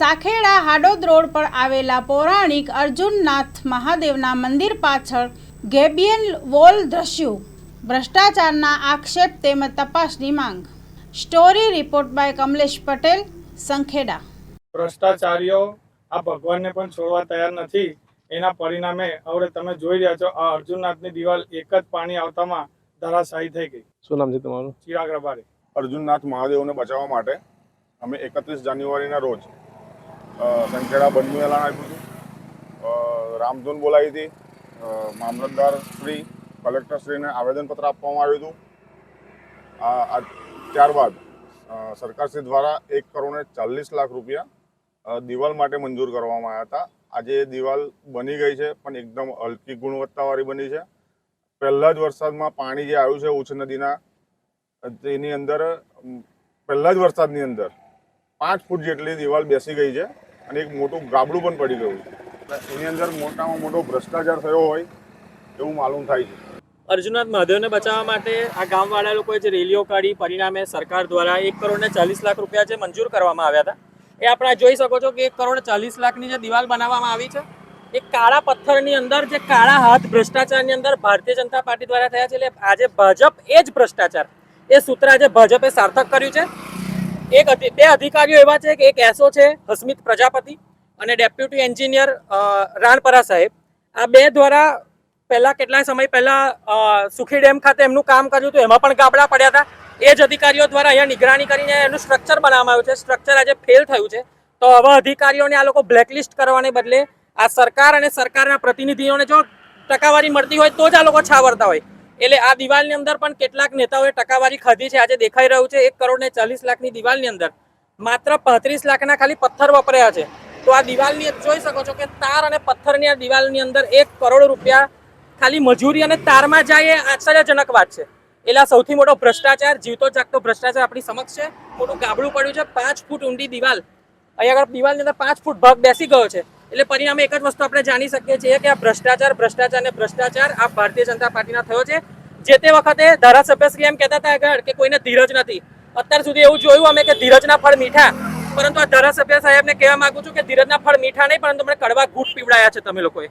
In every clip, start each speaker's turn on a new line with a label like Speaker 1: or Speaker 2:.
Speaker 1: સાખેડા હાડોદ road પર આવેલા પૌરાણિક અર્જુનનાથ મહાદેવના મંદિર પાછળ ગેબિયન વોલ દ્રશ્યો. ભ્રષ્ટાચારના આક્ષેપ તેમજ તપાસની માંગ. Story report by Kamlesh Patel Sankheda.
Speaker 2: ભ્રષ્ટાચારીઓ આ ભગવાનને પણ છોડવા તૈયાર નથી. એના પરિણામે હવે તમે જોઈ રહ્યા છો આ અર્જુનનાથની દિવાલ એક જ પાણી આવતામાં ધરાશાયી થઈ ગઈ.
Speaker 3: શું નામ છે તમારું?
Speaker 2: ચિરાગ રબારી.
Speaker 4: અર્જુનનાથ મહાદેવને બચાવવા માટે અમે એકત્રીસ જાન્યુઆરીના રોજ સંખેડા બંધનું એલાન આપ્યું હતું. રામધૂન બોલાવી હતી. મામલતદાર શ્રી કલેક્ટરશ્રીને આવેદનપત્ર આપવામાં આવ્યું હતું. ત્યારબાદ સરકારશ્રી દ્વારા એક કરોડને ચાલીસ લાખ રૂપિયા દિવાલ માટે મંજૂર કરવામાં આવ્યા હતા. આજે દિવાલ બની ગઈ છે, પણ એકદમ હલકી ગુણવત્તાવાળી બની છે. પહેલા જ વરસાદમાં પાણી જે આવ્યું છે ઉચ્ચ નદીના, તેની અંદર પહેલા જ વરસાદની અંદર પાંચ ફૂટ જેટલી દિવાલ બેસી ગઈ છે. અને એક મોટું ગાબડું પણ પડી ગયું છે. એની અંદર મોટામાં મોટો ભ્રષ્ટાચાર થયો હોય એવું માલુમ થાય છે.
Speaker 5: અર્જુનાથ મહાદેવને બચાવવા માટે આ ગામવાળા લોકોએ જે રેલીઓ કાઢી પરિણામે સરકાર દ્વારા એક કરોડ ને ચાલીસ લાખ રૂપિયા જે મંજૂર કરવામાં આવ્યા હતા એ આપણે જોઈ શકો છો કે એક કરોડ ચાલીસ લાખની જે દિવાલ બનાવવામાં આવી છે એ કાળા પથ્થરની અંદર જે કાળા હાથ ભ્રષ્ટાચારની અંદર ભારતીય જનતા પાર્ટી દ્વારા થયા છે એટલે આજે ભાજપ એ જ ભ્રષ્ટાચાર એ સૂત્ર આજે ભાજપે સાર્થક કર્યું છે. એક બે અધિકારીઓ એવા છે કે એક એસઓ છે, હસ્મિત પ્રજાપતિ અને ડેપ્યુટી એન્જિનિયર રાણપરા સાહેબ. આ બે દ્વારા પહેલા કેટલાય સમય પહેલા સુખી ડેમ ખાતે એમનું કામ કર્યું હતું. એમાં પણ ગાબડા પડ્યા હતા. એ જ અધિકારીઓ દ્વારા અહીંયા નિગરાની કરીને એનું સ્ટ્રક્ચર બનાવવામાં આવ્યું છે. સ્ટ્રક્ચર આજે ફેલ થયું છે. તો હવે અધિકારીઓને આ લોકો બ્લેકલિસ્ટ કરવાને બદલે આ સરકાર અને સરકારના પ્રતિનિધિઓને જો ટકાવારી મળતી હોય તો જ આ લોકો છાવરતા હોય. એટલે આ દિવાલની અંદર પણ કેટલાક નેતાઓએ ટકાવારી ખાધી છે. આજે દેખાઈ રહ્યું છે, એક કરોડ ને ચાલીસ લાખની દિવાલની અંદર. માત્ર પાંત્રીસ લાખના ખાલી પથ્થર વપરાયા છે. તો આ દિવાલની જોઈ શકો છો કે તાર અને પથ્થરની આ દિવાલની અંદર એક કરોડ રૂપિયા ખાલી મજૂરી અને તારમાં જાય એ આશ્ચર્યજનક વાત છે. એટલે સૌથી મોટો ભ્રષ્ટાચાર, જીવતો જાગતો ભ્રષ્ટાચાર આપણી સમક્ષ છે. મોટું ગાબડું પડ્યું છે. પાંચ ફૂટ ઊંડી દિવાલ. અહીંયા આગળ દિવાલની અંદર પાંચ ફૂટ ભાગ બેસી ગયો છે. એટલે પરિણામે એક જ વસ્તુ આપણે જાણી શકીએ છીએ કે આ ભ્રષ્ટાચાર ભ્રષ્ટાચાર ને ભ્રષ્ટાચાર આ ભારતીય જનતા પાર્ટીના થયો છે. જે તે વખતે ધારાસભ્યશ્રી એમ કહેતા હતા આગળ કે કોઈને ધીરજ નથી. અત્યાર સુધી એવું જોયું અમે કે ધીરજના ફળ મીઠા. પરંતુ આ ધારાસભ્ય સાહેબને કહેવા માંગુ છું કે ધીરજના ફળ મીઠા નહીં પરંતુ મને કડવા ઘૂંટ પીવડાયા છે તમે લોકોએ.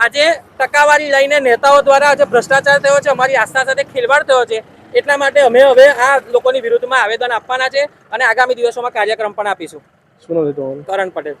Speaker 5: આજે ટકાવારી લઈને નેતાઓ દ્વારા આજે ભ્રષ્ટાચાર થયો છે અમારી આસ્થા સાથે ખેલવાડ થયો છે. એટલા માટે અમે હવે આ લોકોની વિરુદ્ધમાં આવેદન આપવાના છે અને આગામી દિવસોમાં કાર્યક્રમ પણ આપીશું.
Speaker 3: શું
Speaker 5: કરણ પટેલ.